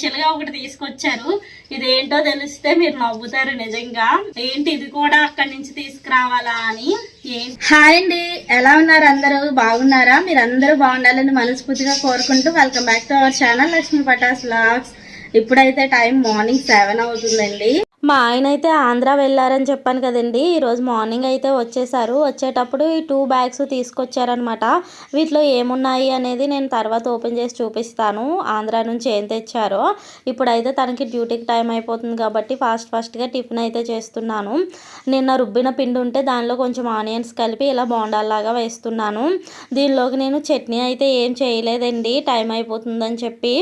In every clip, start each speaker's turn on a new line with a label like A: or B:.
A: స్పెషల్గా ఒకటి తీసుకొచ్చారు. ఇదేంటో తెలిస్తే మీరు నవ్వుతారు నిజంగా. ఏంటి ఇది కూడా అక్కడి నుంచి తీసుకురావాలా అని?
B: హాయ్ అండి. ఎలా ఉన్నారు అందరూ? బాగున్నారా? మీరు అందరూ బాగుండాలని మనస్ఫూర్తిగా కోరుకుంటూ welcome back to our channel Lakshmi Patas vlogs ఇప్పుడైతే టైం మార్నింగ్ సెవెన్ అవుతుందండి. మా ఆయన అయితే ఆంధ్ర వెళ్ళారని చెప్పాను కదండి. ఈరోజు మార్నింగ్ అయితే వచ్చేసారు. వచ్చేటప్పుడు ఈ టూ బ్యాగ్స్ తీసుకొచ్చారనమాట వీటిలో ఏమున్నాయి అనేది నేను తర్వాత ఓపెన్ చేసి చూపిస్తాను. ఆంధ్ర నుంచి ఏం తెచ్చారో. ఇప్పుడైతే తనకి డ్యూటీకి టైం అయిపోతుంది కాబట్టి ఫాస్ట్ ఫాస్ట్గా టిఫిన్ అయితే చేస్తున్నాను. నిన్న రుబ్బిన పిండి ఉంటే దానిలో కొంచెం ఆనియన్స్ కలిపి ఇలా బోండాల్లాగా వేస్తున్నాను. దీనిలోకి నేను చట్నీ అయితే ఏం చేయలేదండి. టైం అయిపోతుందని చెప్పి.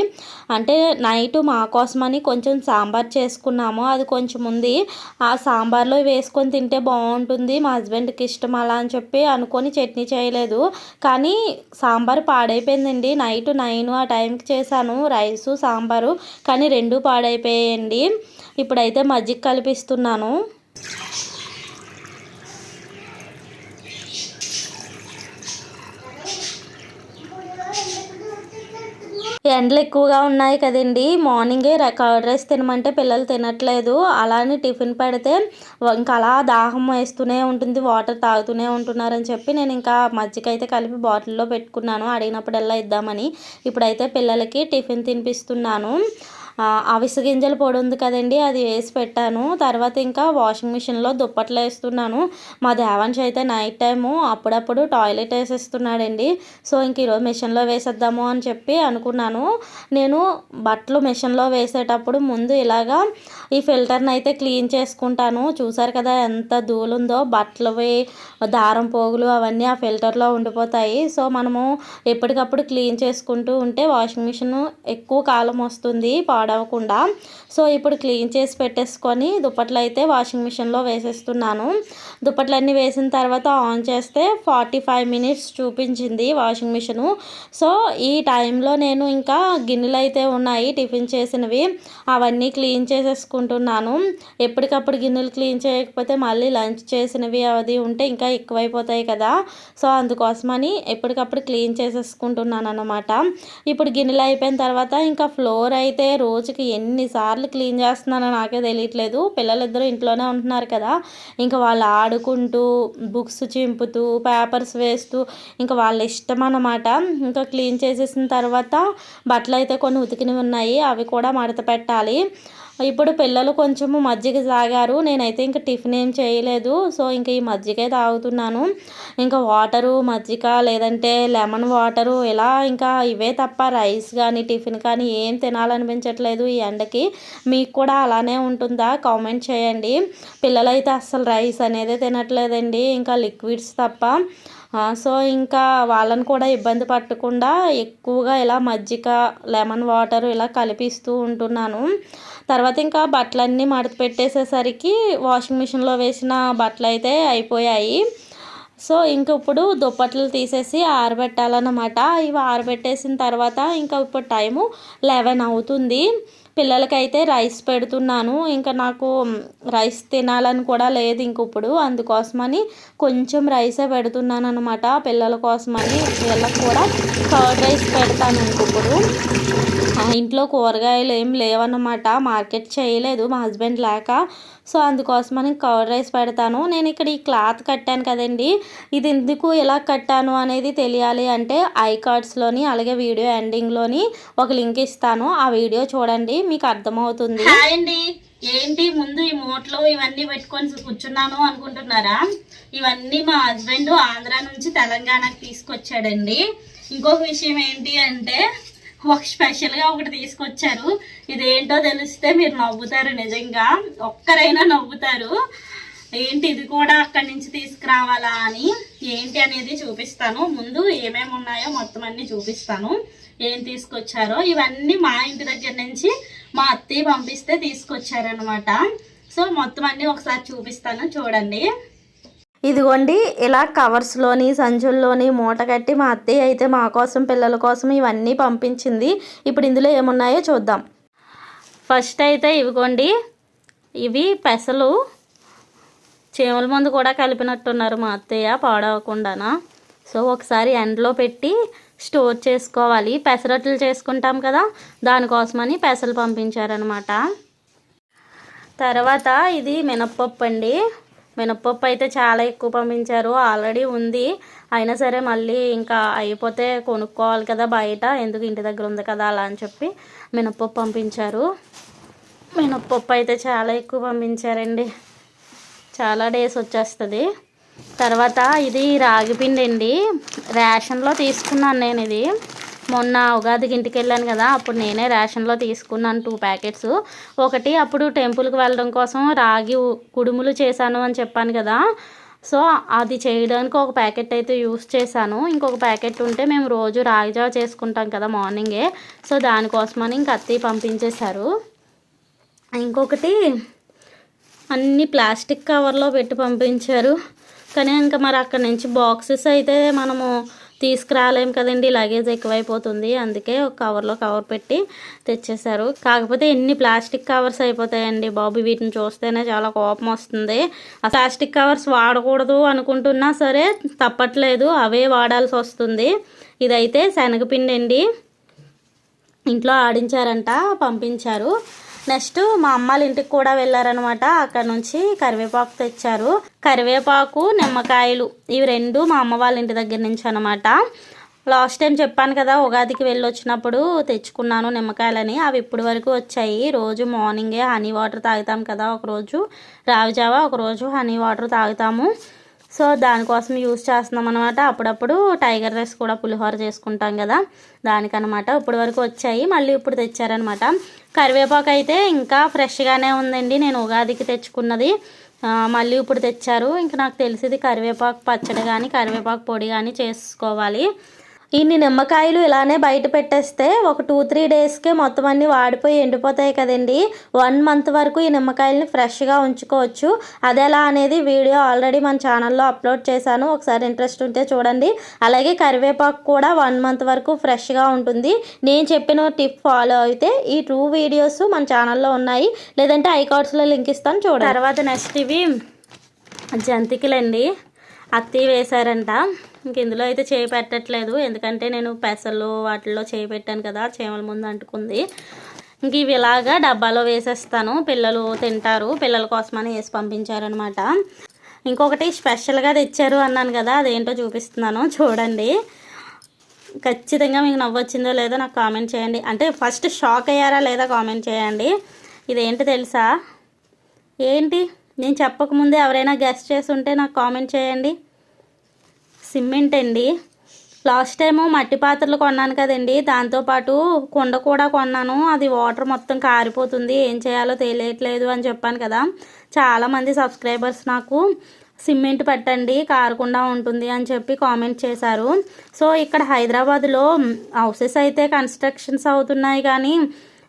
B: అంటే నైట్ మా కోసమని కొంచెం సాంబార్ చేసుకున్నాము. అది కొంచెం కొంచెం ఉంది. ఆ సాంబార్లో వేసుకొని తింటే బాగుంటుంది. మా హస్బెండ్కి ఇష్టం అలా అని చెప్పి అనుకొని చట్నీ చేయలేదు. కానీ సాంబార్ పాడైపోయిందండి. నైట్ నైన్ ఆ టైంకి చేశాను. రైసు సాంబారు. కానీ రెండు పాడైపోయాయండి. ఇప్పుడైతే మజ్జిగ కలిపిస్తున్నాను. ఎండలు ఎక్కువగా ఉన్నాయి కదండి. మార్నింగే కర్డ్ రైస్ తినమంటే పిల్లలు తినట్లేదు. అలానే టిఫిన్ పెడితే ఇంకా అలా దాహం వేస్తూనే ఉంటుంది వాటర్ తాగుతూనే ఉంటున్నారని చెప్పి నేను ఇంకా మజ్జిగ అయితే కలిపి బాటిల్లో పెట్టుకున్నాను. అడిగినప్పుడల్లా ఇద్దామని. ఇప్పుడైతే పిల్లలకి టిఫిన్ తినిపిస్తున్నాను. అవిసె గింజల పొడి ఉంది కదండి అది వేసి పెట్టాను. తర్వాత ఇంకా వాషింగ్ మిషన్లో దుప్పట్లు వేస్తున్నాను. మా దేవాంశ్ అయితే నైట్ టైము అప్పుడప్పుడు టాయిలెట్ వేసేస్తున్నాడండి. సో ఇంక ఈరోజు మిషన్లో వేసేద్దాము అని చెప్పి అనుకున్నాను. నేను బట్టలు మిషన్లో వేసేటప్పుడు ముందు ఇలాగా ఈ ఫిల్టర్ని అయితే క్లీన్ చేసుకుంటాను. చూసారు కదా ఎంత ధూళుందో బట్టలవి దారం పోగులు అవన్నీ ఆ ఫిల్టర్లో ఉండిపోతాయి. సో మనము ఎప్పటికప్పుడు క్లీన్ చేసుకుంటూ ఉంటే వాషింగ్ మిషన్ ఎక్కువ కాలం వస్తుంది పాడవకుండా. సో ఇప్పుడు క్లీన్ చేసి పెట్టేసుకొని దుప్పట్లు అయితే వాషింగ్ మిషన్లో వేసేస్తున్నాను. దుప్పట్లన్నీ వేసిన తర్వాత ఆన్ చేస్తే ఫార్టీ ఫైవ్ మినిట్స్ చూపించింది వాషింగ్ మిషను. సో ఈ టైంలో నేను ఇంకా గిన్నెలు అయితే ఉన్నాయి టిఫిన్ చేసినవి. అవన్నీ క్లీన్ చేసేసుకుంటున్నాను. ఎప్పటికప్పుడు గిన్నెలు క్లీన్ చేయకపోతే మళ్ళీ లంచ్ చేసినవి అది ఉంటే ఇంకా ఎక్కువైపోతాయి కదా. సో అందుకోసమని ఎప్పటికప్పుడు క్లీన్ చేసేసుకుంటున్నాను అనమాట ఇప్పుడు గిన్నెలు అయిపోయిన తర్వాత ఇంకా ఫ్లోర్ అయితే రోజుకి ఎన్నిసార్లు క్లీన్ చేస్తున్నానో నాకే తెలియట్లేదు. పిల్లలిద్దరూ ఇంట్లోనే ఉంటున్నారు కదా. ఇంకా వాళ్ళు ఆడుకుంటూ బుక్స్ చింపుతూ పేపర్స్ వేస్తూ ఇంకా వాళ్ళ ఇష్టం అన్నమాట. ఇంకా క్లీన్ చేసేసిన తర్వాత బట్టలు అయితే కొన్ని ఉతికినవి ఉన్నాయి. అవి కూడా మడత పెట్టాలి. ఇప్పుడు పిల్లలు కొంచెము మజ్జిగ తాగారు. నేనైతే ఇంకా టిఫిన్ ఏం చేయలేదు. సో ఇంకా ఈ మజ్జిగే తాగుతున్నాను. ఇంకా వాటరు మజ్జిగ లేదంటే లెమన్ వాటరు ఇలా ఇంకా ఇవే తప్ప రైస్ కానీ టిఫిన్ కానీ ఏం తినాలనిపించట్లేదు ఈ ఎండకి. మీకు కూడా అలానే ఉంటుందా? కామెంట్ చేయండి. పిల్లలైతే అస్సలు రైస్ అనేది తినట్లేదండి. ఇంకా లిక్విడ్స్ తప్ప. సో ఇంకా వాళ్ళని కూడా ఇబ్బంది పట్టకుండా ఎక్కువగా ఇలా మజ్జిగ లెమన్ వాటర్ ఇలా కలిపిస్తూ ఉంటున్నాను. తర్వాత ఇంకా బట్టలన్నీ మడత పెట్టేసేసరికి వాషింగ్ మిషన్లో వేసిన బట్టలు అయితే అయిపోయాయి. సో ఇంక ఇప్పుడు దుప్పట్లు తీసేసి ఆరబెట్టాలన్నమాట. ఇవి ఆరబెట్టేసిన తర్వాత ఇంకా ఇప్పుడు టైము లెవెన్ అవుతుంది. పిల్లలకైతే రైస్ పెడుతున్నాను. ఇంకా నాకు రైస్ తినాలని కూడా లేదు ఇంక ఇప్పుడు. అందుకోసమని కొంచెం రైసే పెడుతున్నాను అనమాట పిల్లల కోసమని వీళ్ళకి కూడా కర్డ్ రైస్ పెడతాను ఇంక ఇప్పుడు. ఇంట్లో కూరగాయలు ఏం లేవన్నమాట. మార్కెట్ చేయలేదు. మా హస్బెండ్ లేక సో అందుకోసమని కర్డ్ రైస్ పెడతాను. నేను ఇక్కడ ఈ క్లాత్ కట్టాను కదండి. ఇది ఎందుకు ఎలా కట్టాను అనేది తెలియాలి అంటే ఐ కార్డ్స్లోని అలాగే వీడియో ఎండింగ్లోని ఒక లింక్ ఇస్తాను. ఆ వీడియో చూడండి మీకు అర్థమవుతుంది.
A: అండి. ఏంటి? ముందు ఈ మూట్లో ఇవన్నీ పెట్టుకొని కూర్చున్నాను అనుకుంటున్నారా? ఇవన్నీ మా హస్బెండ్ ఆంధ్ర నుంచి తెలంగాణకు తీసుకొచ్చాడండి. ఇంకొక విషయం ఏంటి అంటే ఒక స్పెషల్గా ఒకటి తీసుకొచ్చారు. ఇదేంటో తెలిస్తే మీరు నవ్వుతారు నిజంగా. ఒక్కరైనా నవ్వుతారు. ఏంటి ఇది కూడా అక్కడి నుంచి తీసుకురావాలా అని? ఏంటి అనేది చూపిస్తాను. ముందు ఏమేమి ఉన్నాయో మొత్తం అన్ని చూపిస్తాను. ఏం తీసుకొచ్చారో? ఇవన్నీ మా ఇంటి దగ్గర నుంచి మా అత్తయ్య పంపిస్తే తీసుకొచ్చారనమాట సో మొత్తం అన్నీ ఒకసారి చూపిస్తాను. చూడండి.
B: ఇదిగోండి ఇలా కవర్స్లోని సంచుల్లోని మూట కట్టి మా అత్తయ్య అయితే మా కోసం పిల్లల కోసం ఇవన్నీ పంపించింది. ఇప్పుడు ఇందులో ఏమున్నాయో చూద్దాం. ఫస్ట్ అయితే ఇవిగోండి ఇవి పెసలు. చీమల మందు కూడా కలిపినట్టున్నారు మా అత్తయ్య పాడవకుండానా. సో ఒకసారి ఎండలో పెట్టి స్టోర్ చేసుకోవాలి. పెసరట్లు చేసుకుంటాం కదా దానికోసమని పెసలు పంపించారనమాట తర్వాత ఇది మినప్పప్పు అండి. మినప్పప్పు అయితే చాలా ఎక్కువ పంపించారు. ఆల్రెడీ ఉంది. అయినా సరే మళ్ళీ ఇంకా అయిపోతే కొనుక్కోవాలి కదా బయట. ఎందుకు ఇంటి దగ్గర ఉంది కదా అలా అని చెప్పి మినప్పప్పు పంపించారు. మినప్పప్పు అయితే చాలా ఎక్కువ పంపించారండి. చాలా డేస్ వచ్చేస్తుంది. తర్వాత ఇది రాగిపిండి అండి. రేషన్లో తీసుకున్నాను నేను ఇది. మొన్న ఉగాదికి ఇంటికి వెళ్ళాను కదా అప్పుడు నేనే రేషన్లో తీసుకున్నాను టూ ప్యాకెట్స్ ఒకటి అప్పుడు టెంపుల్కి వెళ్ళడం కోసం రాగి కుడుములు చేశాను అని చెప్పాను కదా. సో అది చేయడానికి ఒక ప్యాకెట్ అయితే యూస్ చేశాను. ఇంకొక ప్యాకెట్ ఉంటే మేము రోజు రాగి జావ చేసుకుంటాం కదా మార్నింగే. సో దానికోసమని ఇంక అత్తి పంపించేశారు. ఇంకొకటి అన్ని ప్లాస్టిక్ కవర్లో పెట్టి పంపించారు. కానీ ఇంకా మరి అక్కడ నుంచి బాక్సెస్ అయితే మనము తీసుకురాలేం కదండి లగేజ్ ఎక్కువైపోతుంది. అందుకే ఒక కవర్లో కవర్ పెట్టి తెచ్చేశారు. కాకపోతే ఎన్ని ప్లాస్టిక్ కవర్స్ అయిపోతాయండి బాబు వీటిని చూస్తేనే చాలా కోపం వస్తుంది. ఆ ప్లాస్టిక్ కవర్స్ వాడకూడదు అనుకుంటున్నా సరే తప్పట్లేదు అవే వాడాల్సి వస్తుంది. ఇదైతే శనగపిండి అండి ఇంట్లో ఆడించారంట పంపించారు. నెక్స్ట్ మా అమ్మాళ్ళ ఇంటికి కూడా వెళ్ళారనమాట అక్కడ నుంచి కరివేపాకు తెచ్చారు. కరివేపాకు నిమ్మకాయలు ఇవి రెండు మా అమ్మ వాళ్ళ ఇంటి దగ్గర నుంచి అనమాట లాస్ట్ టైం చెప్పాను కదా ఉగాదికి వెళ్ళొచ్చినప్పుడు తెచ్చుకున్నాను నిమ్మకాయలని. అవి ఇప్పుడు వరకు వచ్చాయి. రోజు మార్నింగే హనీ వాటర్ తాగుతాం కదా ఒకరోజు రావి జావా ఒకరోజు హనీ వాటర్ తాగుతాము. సో దానికోసం యూస్ చేస్తున్నాం అనమాట అప్పుడప్పుడు టైగర్ రైస్ కూడా పులిహోర చేసుకుంటాం కదా. దానికనమాట ఇప్పటి వరకు వచ్చాయి. మళ్ళీ ఇప్పుడు తెచ్చారనమాట కరివేపాకు అయితే ఇంకా ఫ్రెష్గానే ఉందండి. నేను ఉగాదికి తెచ్చుకున్నది. మళ్ళీ ఇప్పుడు తెచ్చారు. ఇంకా నాకు తెలిసింది కరివేపాకు పచ్చడి కానీ కరివేపాకు పొడి కానీ చేసుకోవాలి. ఇన్ని నిమ్మకాయలు ఇలానే బయట పెట్టేస్తే ఒక టూ త్రీ డేస్కే మొత్తం అన్నీ వాడిపోయి ఎండిపోతాయి కదండి. వన్ మంత్ వరకు ఈ నిమ్మకాయలని ఫ్రెష్గా ఉంచుకోవచ్చు. అది ఎలా అనేది వీడియో ఆల్రెడీ మన ఛానల్లో అప్లోడ్ చేశాను. ఒకసారి ఇంట్రెస్ట్ ఉంటే చూడండి. అలాగే కరివేపాకు కూడా వన్ మంత్ వరకు ఫ్రెష్గా ఉంటుంది. నేను చెప్పిన టిప్ ఫాలో అయితే ఈ టూ వీడియోస్ మన ఛానల్లో ఉన్నాయి. లేదంటే ఐకార్డ్స్లో లింక్ ఇస్తాను చూడండి. తర్వాత నెక్స్ట్ ఇవి జంతికలండి. అత్తి వేశారంట. ఇంక ఇందులో అయితే చేయి పెట్టట్లేదు ఎందుకంటే నేను పెసలు వాటిల్లో చేయి పెట్టాను కదా చేమల ముందు అంటుకుంది. ఇంక ఇవి ఇలాగా డబ్బాలో వేసేస్తాను. పిల్లలు తింటారు. పిల్లల కోసమని వేసి పంపించారనమాట. ఇంకొకటి స్పెషల్గా తెచ్చారు అన్నాను కదా అదేంటో చూపిస్తున్నాను. చూడండి. ఖచ్చితంగా మీకు నవ్వొచ్చిందో లేదో నాకు కామెంట్ చేయండి. అంటే ఫస్ట్ షాక్ అయ్యారా లేదా కామెంట్ చేయండి. ఇదేంటి తెలుసా? ఏంటి? నేను చెప్పకముందే ఎవరైనా గెస్ట్ చేసి ఉంటే నాకు కామెంట్ చేయండి. సిమెంట్ అండి. లాస్ట్ టైము మట్టి పాత్రలు కొన్నాను కదండి. దాంతోపాటు కుండ కూడా కొన్నాను. అది వాటర్ మొత్తం కారిపోతుంది. ఏం చేయాలో తెలియట్లేదు అని చెప్పాను కదా. చాలామంది సబ్స్క్రైబర్స్ నాకు సిమెంట్ పెట్టండి కారకుండా ఉంటుంది అని చెప్పి కామెంట్ చేశారు. సో ఇక్కడ హైదరాబాద్లో హౌసెస్ అయితే కన్స్ట్రక్షన్స్ అవుతున్నాయి కానీ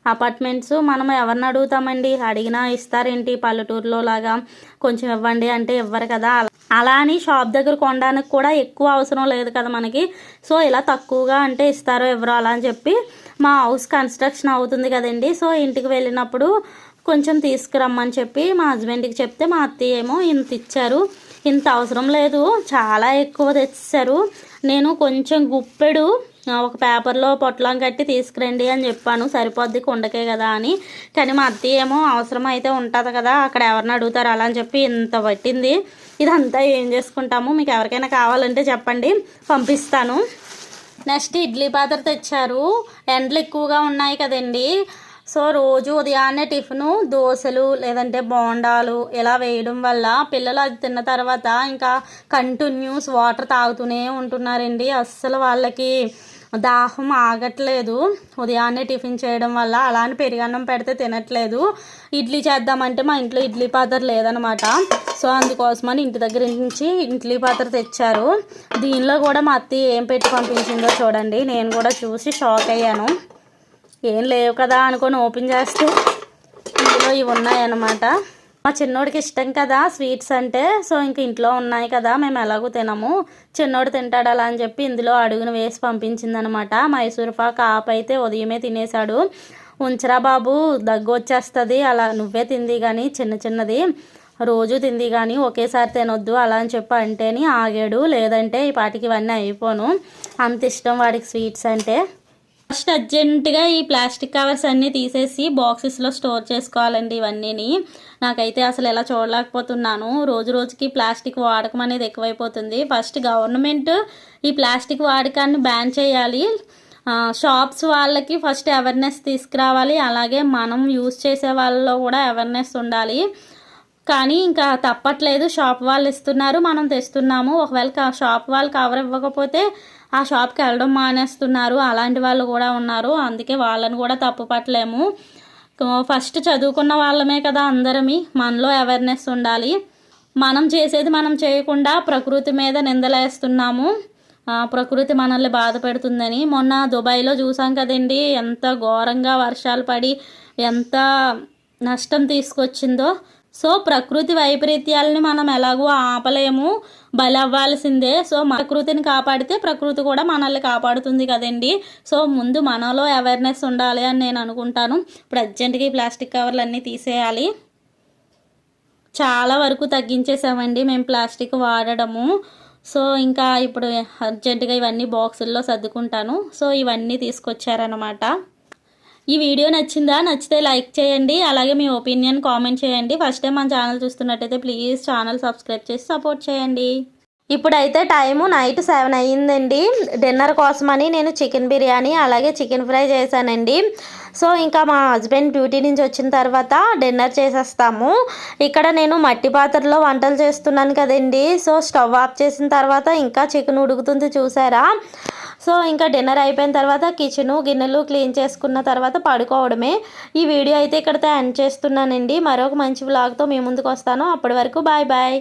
B: అపార్ట్మెంట్స్ మనం ఎవరిని అడుగుతామండి? అడిగినా ఇస్తారేంటి పల్లెటూరులో లాగా? కొంచెం ఇవ్వండి అంటే ఇవ్వరు కదా. అలా అని షాప్ దగ్గర కొనడానికి కూడా ఎక్కువ అవసరం లేదు కదా మనకి. సో ఇలా తక్కువగా అంటే ఇస్తారో ఎవరో అలా అని చెప్పి మా హౌస్ కన్స్ట్రక్షన్ అవుతుంది కదండి. సో ఇంటికి వెళ్ళినప్పుడు కొంచెం తీసుకురమ్మని చెప్పి మా హస్బెండ్కి చెప్తే మా అత్తయ్య ఏమో ఇంత ఇచ్చారు. ఇంత అవసరం లేదు. చాలా ఎక్కువ తెచ్చారు. నేను కొంచెం గుప్పెడు ఒక పేపర్లో పొట్లం కట్టి తీసుకురండి అని చెప్పాను. సరిపోద్ది కుండకే కదా అని. కానీ మా అత్తయ్య ఏమో అవసరం అయితే ఉంటుంది కదా అక్కడ ఎవరిని అడుగుతారు అలా అని చెప్పి ఇంత పట్టింది. ఇదంతా ఏం చేసుకుంటాము? మీకు ఎవరికైనా కావాలంటే చెప్పండి పంపిస్తాను. నెక్స్ట్ ఇడ్లీ పాత్ర తెచ్చారు. ఎండలు ఎక్కువగా ఉన్నాయి కదండి. సో రోజు ఉదయాన్నే టిఫిను దోశలు లేదంటే బోండాలు ఇలా వేయడం వల్ల పిల్లలు అది తిన్న తర్వాత ఇంకా కంటిన్యూస్ వాటర్ తాగుతూనే ఉంటున్నారండి. అస్సలు వాళ్ళకి దాహం ఆగట్లేదు. ఉదయాన్నే టిఫిన్ చేయడం వల్ల అలా అని పెరుగన్నం పెడితే తినట్లేదు. ఇడ్లీ చేద్దామంటే మా ఇంట్లో ఇడ్లీ పాత్ర లేదనమాట. సో అందుకోసమని ఇంటి దగ్గర నుంచి ఇడ్లీ పాత్ర తెచ్చారు. దీనిలో కూడా మా అత్త ఏం పెట్టి పంపించిందో చూడండి. నేను కూడా చూసి షాక్ అయ్యాను. ఏం లేవు కదా అనుకొని ఓపెన్ చేస్తే ఇందులో ఇవి ఉన్నాయన్నమాట. మా చిన్నోడికి ఇష్టం కదా స్వీట్స్ అంటే సో ఇంక ఇంట్లో ఉన్నాయి కదా మేము ఎలాగో తినము. చిన్నోడు తింటాడు అలా అని చెప్పి ఇందులో అడుగును వేసి పంపించిందనమాట మైసూర్ పాక్ అయితే ఉదయమే తినేశాడు. ఉంచరా బాబు దగ్గు వచ్చేస్తుంది. అలా నువ్వే తింది కానీ చిన్న చిన్నది. రోజు తింది కానీ ఒకేసారి తినొద్దు అలా అని చెప్పి అంటేని ఆగాడు. లేదంటే ఈ పాటికి ఇవన్నీ అయిపోను. అంత ఇష్టం వాడికి స్వీట్స్ అంటే. ఫస్ట్ అర్జెంటుగా ఈ ప్లాస్టిక్ కవర్స్ అన్నీ తీసేసి బాక్సెస్లో స్టోర్ చేసుకోవాలండి ఇవన్నీని. నాకైతే అసలు ఎలా చూడలేకపోతున్నాను. రోజు రోజుకి ప్లాస్టిక్ వాడకం అనేది ఎక్కువైపోతుంది. ఫస్ట్ గవర్నమెంట్ ఈ ప్లాస్టిక్ వాడకాన్ని బ్యాన్ చేయాలి. షాప్స్ వాళ్ళకి ఫస్ట్ అవేర్నెస్ తీసుకురావాలి. అలాగే మనం యూస్ చేసే వాళ్ళలో కూడా అవేర్నెస్ ఉండాలి. కానీ ఇంకా తప్పట్లేదు. షాప్ వాళ్ళు ఇస్తున్నారు మనం తెస్తున్నాము. ఒకవేళ షాప్ వాళ్ళు కవర్ ఇవ్వకపోతే ఆ షాప్కి వెళ్ళడం మానేస్తున్నారు. అలాంటి వాళ్ళు కూడా ఉన్నారు. అందుకే వాళ్ళని కూడా తప్పు పట్టలేము. ఫస్ట్ చదువుకున్న వాళ్ళమే కదా అందరమి. మనలో అవేర్నెస్ ఉండాలి. మనం చేసేది మనం చేయకుండా ప్రకృతి మీద నిందలేస్తున్నాము. ప్రకృతి మనల్ని బాధ పెడుతుందని. మొన్న దుబాయ్లో చూసాం కదండి ఎంత ఘోరంగా వర్షాలు పడి ఎంత నష్టం తీసుకొచ్చిందో. సో ప్రకృతి వైపరీత్యాలని మనం ఎలాగో ఆపలేము బలవ్వాల్సిందే. సో ప్రకృతిని కాపాడితే ప్రకృతి కూడా మనల్ని కాపాడుతుంది కదండి. సో ముందు మనలో అవేర్నెస్ ఉండాలి అని నేను అనుకుంటాను. ఇప్పుడు అర్జెంటుగా ఈ ప్లాస్టిక్ కవర్లు అన్నీ తీసేయాలి. చాలా వరకు తగ్గించేసామండి మేము ప్లాస్టిక్ వాడడము. సో ఇంకా ఇప్పుడు అర్జెంటుగా ఇవన్నీ బాక్సుల్లో సర్దుకుంటాను. సో ఇవన్నీ తీసుకొచ్చారనమాట ఈ వీడియో నచ్చిందా నచ్చితే లైక్ చేయండి అలాగే మీ ఒపీనియన్ కామెంట్ చేయండి. ఫస్ట్ టైం మన ఛానల్ చూస్తున్నట్టయితే ప్లీజ్ ఛానల్ సబ్స్క్రైబ్ చేసి సపోర్ట్ చేయండి. ఇప్పుడైతే టైము నైట్ సెవెన్ అయ్యిందండి. డిన్నర్ కోసమని నేను చికెన్ బిర్యానీ అలాగే చికెన్ ఫ్రై చేశానండి. సో ఇంకా మా హస్బెండ్ డ్యూటీ నుంచి వచ్చిన తర్వాత డిన్నర్ చేసేస్తాము. ఇక్కడ నేను మట్టి పాత్రలో వంటలు చేస్తున్నాను కదండి. సో స్టవ్ ఆఫ్ చేసిన తర్వాత ఇంకా చికెన్ ఉడుకుతుంది చూసారా? సో ఇంకా డిన్నర్ అయిపోయిన తర్వాత కిచెను గిన్నెలు క్లీన్ చేసుకున్న తర్వాత పడుకోవడమే. ఈ వీడియో అయితే ఇక్కడితో ఎండ్ చేస్తున్నానండి. మరొక మంచి వ్లాగ్తో మీ ముందుకు వస్తాను. అప్పటి వరకు బాయ్ బాయ్.